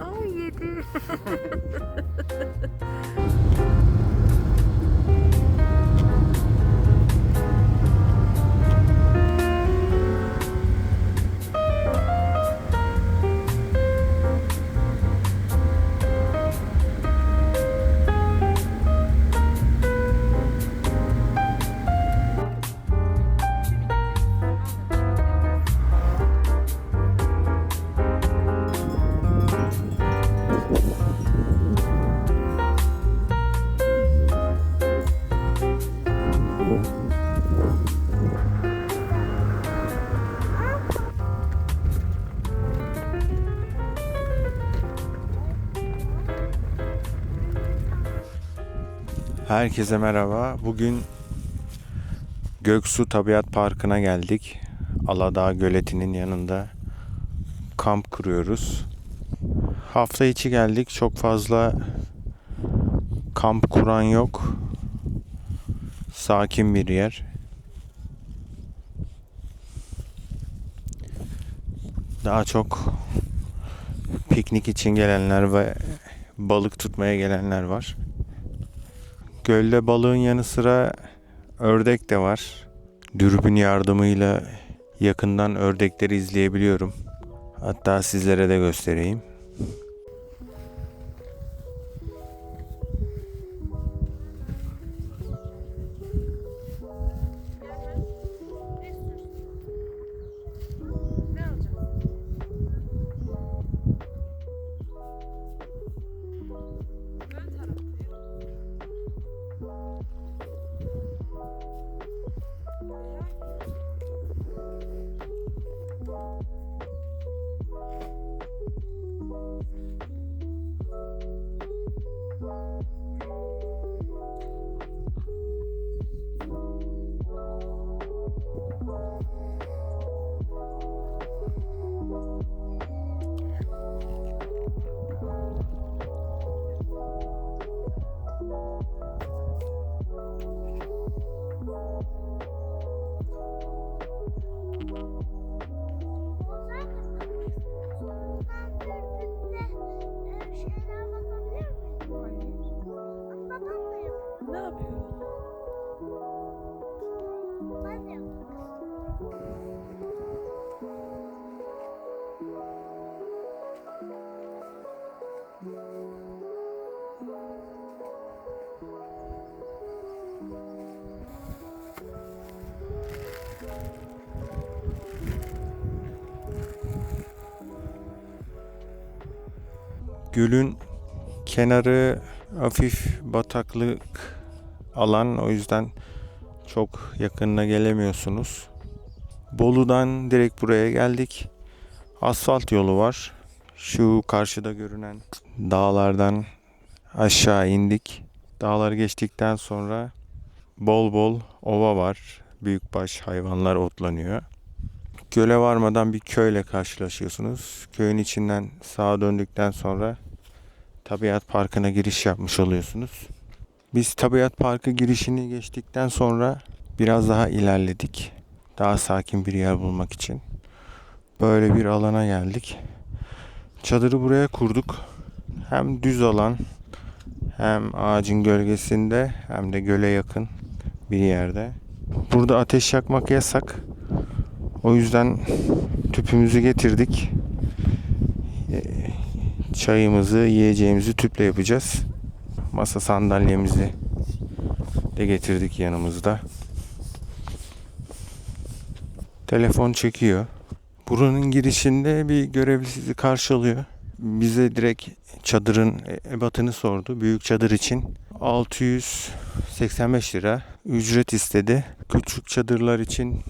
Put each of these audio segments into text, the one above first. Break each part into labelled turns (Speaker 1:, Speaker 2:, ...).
Speaker 1: Oh you do.
Speaker 2: Herkese merhaba. Bugün Göksu Tabiat Parkı'na geldik. Aladağ Göleti'nin yanında kamp kuruyoruz. Hafta içi geldik. Çok fazla kamp kuran yok. Sakin bir yer. Daha çok piknik için gelenler ve balık tutmaya gelenler var. Gölde balığın yanı sıra ördek de var. Dürbün yardımıyla yakından ördekleri izleyebiliyorum. Hatta sizlere de göstereyim. Gölün kenarı hafif bataklık alan o yüzden çok yakınına gelemiyorsunuz. Bolu'dan direkt buraya geldik. Asfalt yolu var. Şu karşıda görünen dağlardan aşağı indik. Dağları geçtikten sonra bol bol ova var. Büyükbaş hayvanlar otlanıyor. Göle varmadan bir köyle karşılaşıyorsunuz. Köyün içinden sağa döndükten sonra Tabiat Parkı'na giriş yapmış oluyorsunuz. Biz Tabiat Parkı girişini geçtikten sonra biraz daha ilerledik. Daha sakin bir yer bulmak için. Böyle bir alana geldik. Çadırı buraya kurduk. Hem düz alan hem ağacın gölgesinde hem de göle yakın bir yerde. Burada ateş yakmak yasak. O yüzden tüpümüzü getirdik. Çayımızı, yiyeceğimizi tüple yapacağız. Masa sandalyemizi de getirdik yanımızda. Telefon çekiyor. Buranın girişinde bir görevli sizi karşılıyor. Bize direkt çadırın ebatını sordu. Büyük çadır için 685 lira ücret istedi. Küçük çadırlar için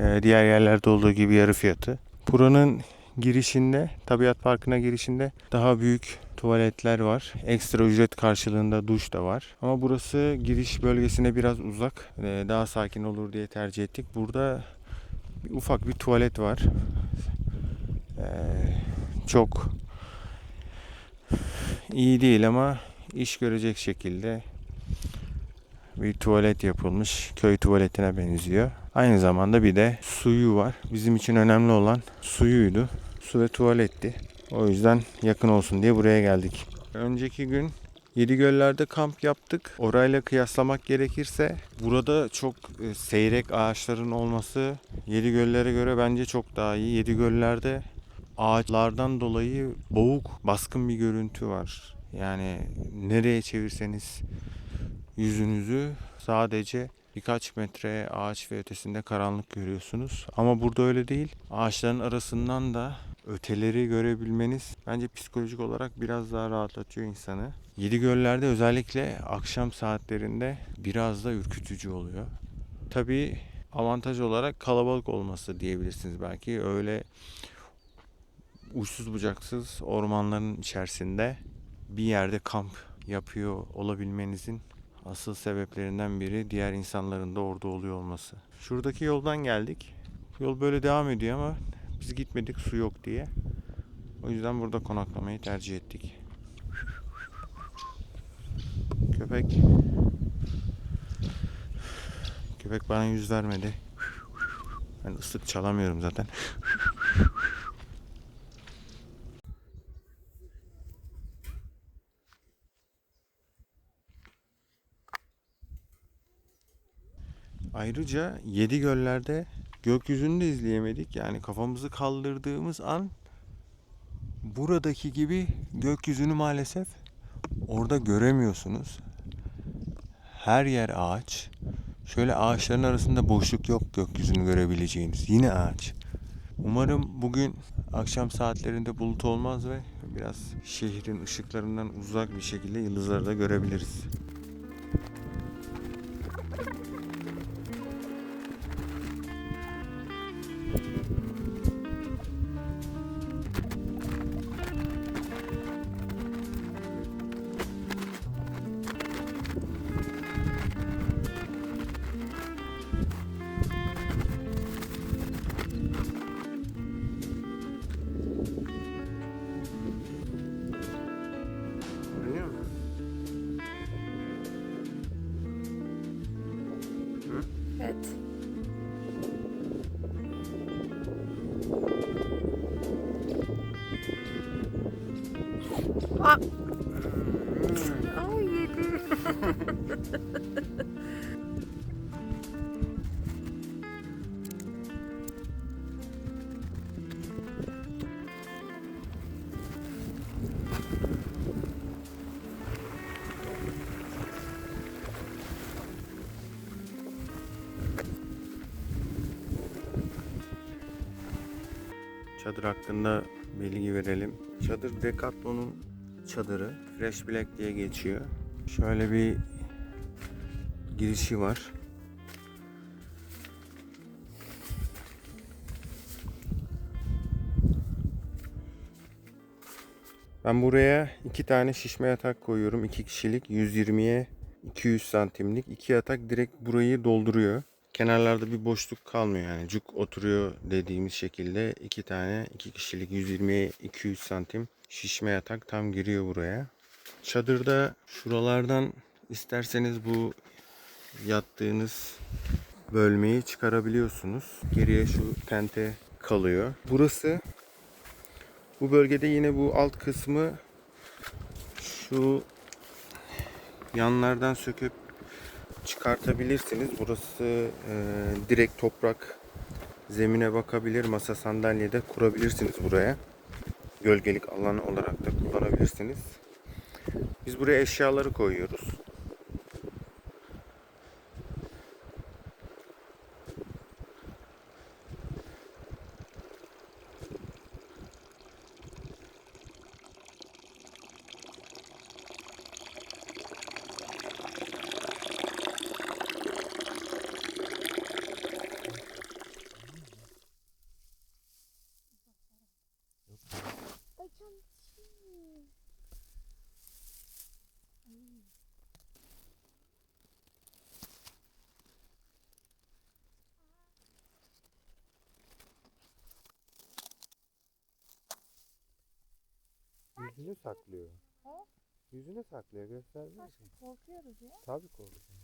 Speaker 2: e, diğer yerlerde olduğu gibi yarı fiyatı. Buranın girişinde, Tabiat Parkı'na girişinde daha büyük tuvaletler var. Ekstra ücret karşılığında duş da var. Ama burası giriş bölgesine biraz uzak. Ee, Daha sakin olur diye tercih ettik. Burada bir ufak bir tuvalet var. Ee, Çok iyi değil ama iş görecek şekilde bir tuvalet yapılmış. Köy tuvaletine benziyor. Aynı zamanda bir de suyu var. Bizim için önemli olan suyuydu. Su ve tuvaletti. O yüzden yakın olsun diye buraya geldik. Önceki gün Yedi göllerde kamp yaptık. Orayla kıyaslamak gerekirse burada çok e, seyrek ağaçların olması Yedi göllere göre bence çok daha iyi. Yedi göllerde ağaçlardan dolayı boğuk, baskın bir görüntü var. Yani nereye çevirseniz yüzünüzü sadece birkaç metre ağaç ve ötesinde karanlık görüyorsunuz. Ama burada öyle değil. Ağaçların arasından da öteleri görebilmeniz bence psikolojik olarak biraz daha rahatlatıyor insanı. Yedi göllerde özellikle akşam saatlerinde biraz da ürkütücü oluyor. Tabii avantaj olarak kalabalık olması diyebilirsiniz belki. Öyle uçsuz bucaksız ormanların içerisinde bir yerde kamp yapıyor olabilmenizin asıl sebeplerinden biri diğer insanların da orada oluyor olması. Şuradaki yoldan geldik. Yol böyle devam ediyor ama biz gitmedik su yok diye. O yüzden burada konaklamayı tercih ettik. Köpek Köpek bana yüz vermedi. Ben ıslık çalamıyorum zaten. Ayrıca yedi göllerde gökyüzünü de izleyemedik. Yani kafamızı kaldırdığımız an buradaki gibi gökyüzünü maalesef orada göremiyorsunuz. Her yer ağaç. Şöyle ağaçların arasında boşluk yok gökyüzünü görebileceğiniz. Yine ağaç. Umarım bugün akşam saatlerinde bulut olmaz ve biraz şehrin ışıklarından uzak bir şekilde yıldızları da görebiliriz. あ、う
Speaker 1: ん、あ、言えてる。
Speaker 2: Çadır hakkında bilgi verelim. Çadır Decathlon'un çadırı. Fresh Black diye geçiyor. Şöyle bir girişi var. Ben buraya iki tane şişme yatak koyuyorum. iki kişilik 120'ye 200 santimlik. iki yatak direkt burayı dolduruyor. Kenarlarda bir boşluk kalmıyor yani. Cuk oturuyor dediğimiz şekilde iki tane iki kişilik 120'ye 200 santim şişme yatak tam giriyor buraya. Çadırda şuralardan isterseniz bu yattığınız bölmeyi çıkarabiliyorsunuz. Geriye şu tente kalıyor. Burası bu bölgede yine bu alt kısmı şu yanlardan söküp çıkartabilirsiniz. Burası e, direkt toprak zemine bakabilir. Masa sandalye de kurabilirsiniz buraya. Gölgelik alan olarak da kullanabilirsiniz. Biz buraya eşyaları koyuyoruz. Yüzünü saklıyor. Yüzünü saklıyor göstersene.
Speaker 1: Korkuyoruz ya.
Speaker 2: Tabii korkuyor.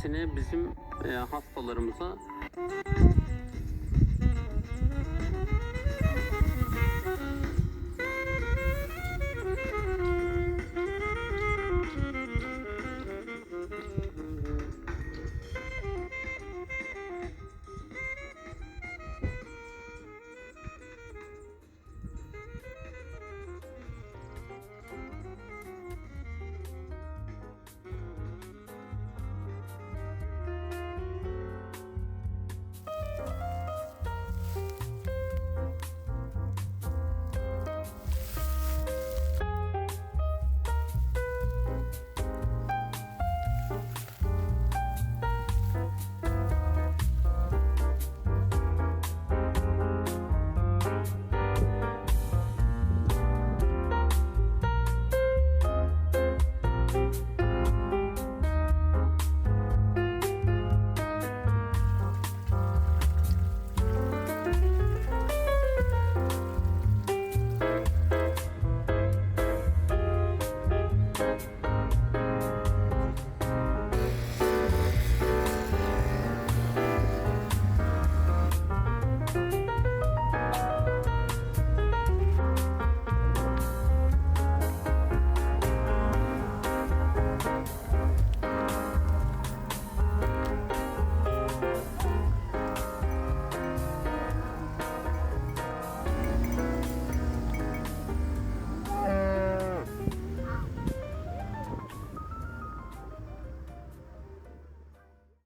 Speaker 3: Hep aksine bizim e, hastalarımıza